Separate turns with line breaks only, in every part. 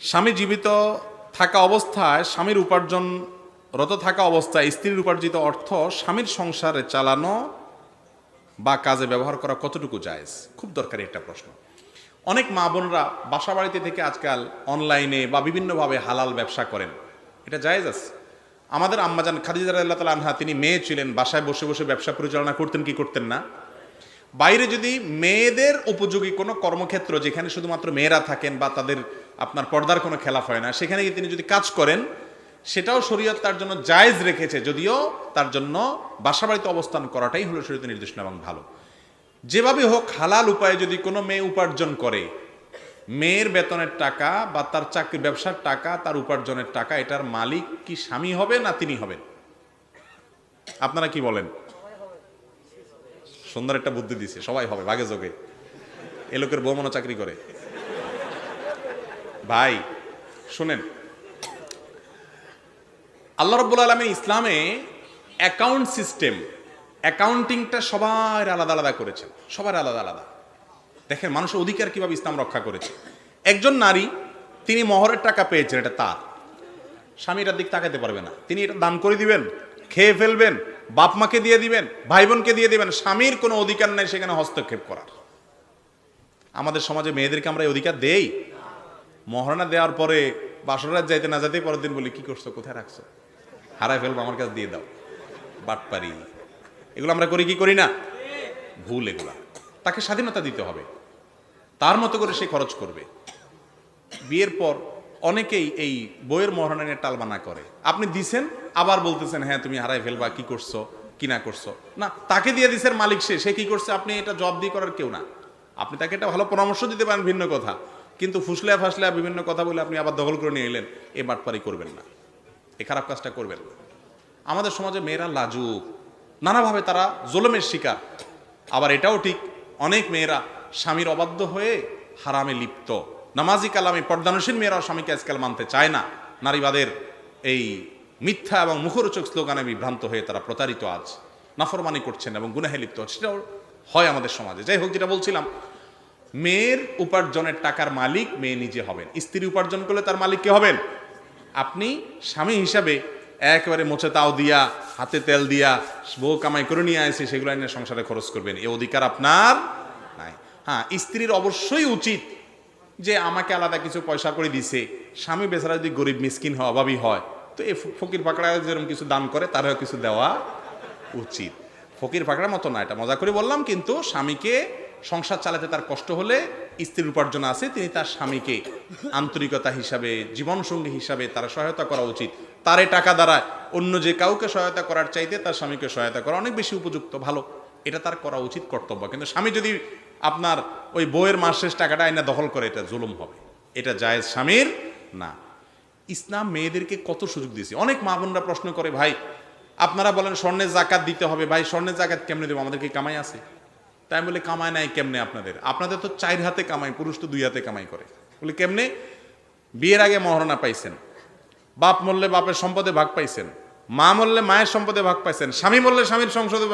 স্বামী জীবিত থাকা অবস্থায় স্বামীর উপার্জনরত থাকা অবস্থায় স্ত্রীর উপার্জিত অর্থ স্বামীর সংসারে চালানো বা কাজে ব্যবহার করা কতটুকু জায়েজ? খুব দরকারি একটা প্রশ্ন। অনেক মা বোনরা বাসা বাড়িতে থেকে আজকাল অনলাইনে বা বিভিন্নভাবে হালাল ব্যবসা করেন। এটা জায়েজ আছে? আমাদের আম্মাজান খাদিজা আল্লাহ তালা আনহা, তিনি মেয়ে ছিলেন, বাসায় বসে বসে ব্যবসা পরিচালনা করতেন, কি করতেন না? বাইরে যদি মেয়েদের উপযোগী কোনো কর্মক্ষেত্র যেখানে শুধুমাত্র মেয়েরা থাকেন বা তাদের আপনার পর্দার কোনো খেলাফ হয় না। সেখানে গিয়ে তিনি যদি কাজ করেন, সেটাও শরীয়ত তার জন্য জায়েজ রেখেছে, যদিও তার জন্য বাসা বাড়িতে অবস্থান করাটাই হলো শরীয়ত নির্দেশনা এবং ভালো। যেভাবে হোক, হালাল উপায়ে যদি কোনো মেয়ে উপার্জন করে, মেয়ের বেতনের টাকা বা তার চাকরি ব্যবসার টাকা, তার উপার্জনের টাকা, এটার মালিক কি স্বামী হবে না তিনি হবেন? আপনারা কি বলেন? সুন্দর একটা বুদ্ধি দিছে, সবাই হবে ভাগে যোগে এ লোকের বউ মনে চাকরি করে। ভাই, শুনেন। আল্লাহ রব্বুল আলমী ইসলামে অ্যাকাউন্ট সিস্টেম অ্যাকাউন্টিংটা সবার আলাদা আলাদা করেছেন, সবার আলাদা আলাদা। দেখেন, মানুষের অধিকার কীভাবে ইসলাম রক্ষা করেছে। একজন নারী, তিনি মহরের টাকা পেয়েছেন, এটা তার। স্বামী এটার দিক তাকাতে পারবে না। তিনি এটা দান করে দিবেন, খেয়ে ফেলবেন, বাপ মাকে দিয়ে দিবেন, ভাই বোনকে দিয়ে দিবেন, স্বামীর কোনো অধিকার নেই সেখানে হস্তক্ষেপ করার। আমাদের সমাজে মেয়েদেরকে আমরা এই অধিকার দেই। মহারণা দেওয়ার পরে বাসরাত যাইতে না যাইতে পরের দিন বলি, কি করছ? কোথায় রাখছো? হারাই ফেলব, আমার কাছে দিয়ে দাও। বাটপারি। এগুলো আমরা করি কি করি না? ভুল এগুলা। তাকে স্বাধীনতা দিতে হবে। তার মতো করে সে খরচ করবে। বিয়ের পর অনেকেই এই বইয়ের মহারণা নিয়ে টালবানা করে। আপনি দিছেন, আবার বলতেছেন হ্যাঁ তুমি হারাই ফেলবা, কি করছ? কি না করছ? না, তাকে দিয়ে দিছেন মালিক সে। সে কি করছে? আপনি এটা জব দিয়ে করার কেউ না। আপনি তাকে এটা ভালো পরামর্শ দিতে পারেন ভিন্ন কথা। কিন্তু ফুসলে ফাসলে বিভিন্ন কথা বলে আপনি আবার দখল করে নিয়ে এলেন, এ বাটপারি করবেন না। এই খারাপ কাজটা করবেন না। আমাদের সমাজে মেয়েরা লাজুক। নানাভাবে তারা জোলমের শিকার। আবার এটাও ঠিক, অনেক মেয়েরা স্বামীর অবাধ্য হয়ে হারামে লিপ্ত। নামাজি কালামে পর্দানুসীন মেয়েরাও স্বামীকে আজকাল মানতে চায় না। নারীবাদের এই মিথ্যা এবং মুখরোচক স্লোগানে বিভ্রান্ত হয়ে তারা প্রতারিত আজ। নাফরমানি করছেন এবং গুনাহে লিপ্ত সেটাও হয় আমাদের সমাজে। যাই হোক, যেটা বলছিলাম মেয়ের উপার্জনের টাকার মালিক মেয়ে নিজে হবেন। স্ত্রী উপার্জন করলে তার মালিক কে হবেন? আপনি স্বামী হিসাবে একেবারে মোচে তাও দিয়া, হাতে তেল দিয়া, বউ কামাই করে নিয়ে আসে সেগুলো এনে সংসারে খরচ করবেন। এ অধিকার আপনার নাই। হ্যাঁ স্ত্রীর অবশ্যই উচিত যে আমাকে আলাদা কিছু পয়সা করে দিছে। স্বামী বেচারা যদি গরিব, মিসকিন হয়, অভাবী হয়, তো এই ফকির ফাঁকড়া যেরকম কিছু দান করে, তারও কিছু দেওয়া উচিত। ফকির ফাঁকড়ার মতো না, এটা মজা করে বললাম, কিন্তু স্বামীকে সংসার চালাতে তার কষ্ট হলে স্ত্রীর উপার্জন আছে, তিনি তার স্বামীকে আন্তরিকতা হিসাবে, জীবনসঙ্গী হিসাবে তার সহায়তা করা উচিত। তারে টাকা দ্বারা অন্য যে কাউকে সহায়তা করার চাইতে তার স্বামীকে সহায়তা করা অনেক বেশি উপযুক্ত, ভালো। এটা তার করা উচিত কর্তব্য। কিন্তু স্বামী যদি আপনার ওই বইয়ের মাস শেষ টাকাটা আইনা দখল করে, এটা জুলুম হবে। এটা জায়েজ স্বামীর না। ইসলাম মেয়েদেরকে কত সুযোগ দিয়েছে? অনেক মা বোনরা প্রশ্ন করে, ভাই, আপনারা বলেন স্বর্ণের জাকাত দিতে হবে, ভাই, স্বর্ণের জাকাত কেমনে দেবো? আমাদের কি কামাই আছে? তাই বলে, কামাই নাই কেমনে আপনাদের? আপনাদের তো চার হাতে কামাই, পুরুষ তো দুই হাতে কামাই করে। বলে, কেমনে? বিয়ের আগে মহারণা পাইছেন, বাপ মরলে বাপের সম্পদে ভাগ পাইছেন, মা মরলে মায়ের সম্পদে ভাগ পাইছেন, স্বামী মরলে স্বামীর সংসদে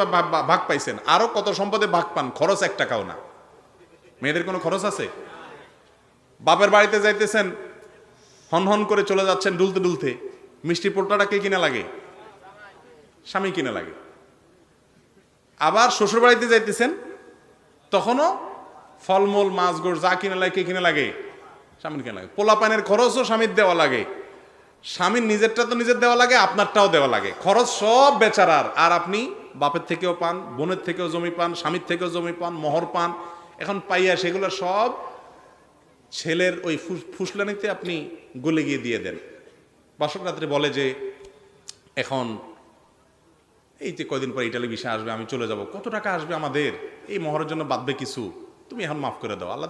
ভাগ পাইছেন, আরও কত সম্পদে ভাগ পান, খরচ এক টাকাও না। মেয়েদের কোনো খরচ আছে? বাপের বাড়িতে যাইতেছেন, হন হন করে চলে যাচ্ছেন ডুলতে ডুলতে মিষ্টি পোট্টাটা কে কিনা লাগে? স্বামী কিনা লাগে। আবার শ্বশুর বাড়িতে যাইতেছেন তখনও ফলমূল মাছ গোড় যা কিনে লাগে, কে কিনে লাগে? স্বামীর কিনে লাগে। পোলা পানের খরচও স্বামীর দেওয়া লাগে। স্বামীর নিজেরটা তো নিজের দেওয়া লাগে, আপনারটাও দেওয়া লাগে। খরচ সব বেচারার। আর আপনি বাপের থেকেও পান, বোনের থেকেও জমি পান, স্বামীর থেকেও জমি পান, মোহর পান। এখন পাইয়া সেগুলো সব ছেলের ওই ফুস- ফুসলানিতে আপনি গলে গিয়ে দিয়ে দেন। বাসক রাত্রে বলে যে, এখন এই যে কয়দিন পর ইটালি বিষয় আসবে, আমি চলে যাব, কত টাকা আসবে আমাদের? এই মহরের জন্য বাঁধবে কিছু। তুমি এখন মাফ করে দাও, আল্লাহ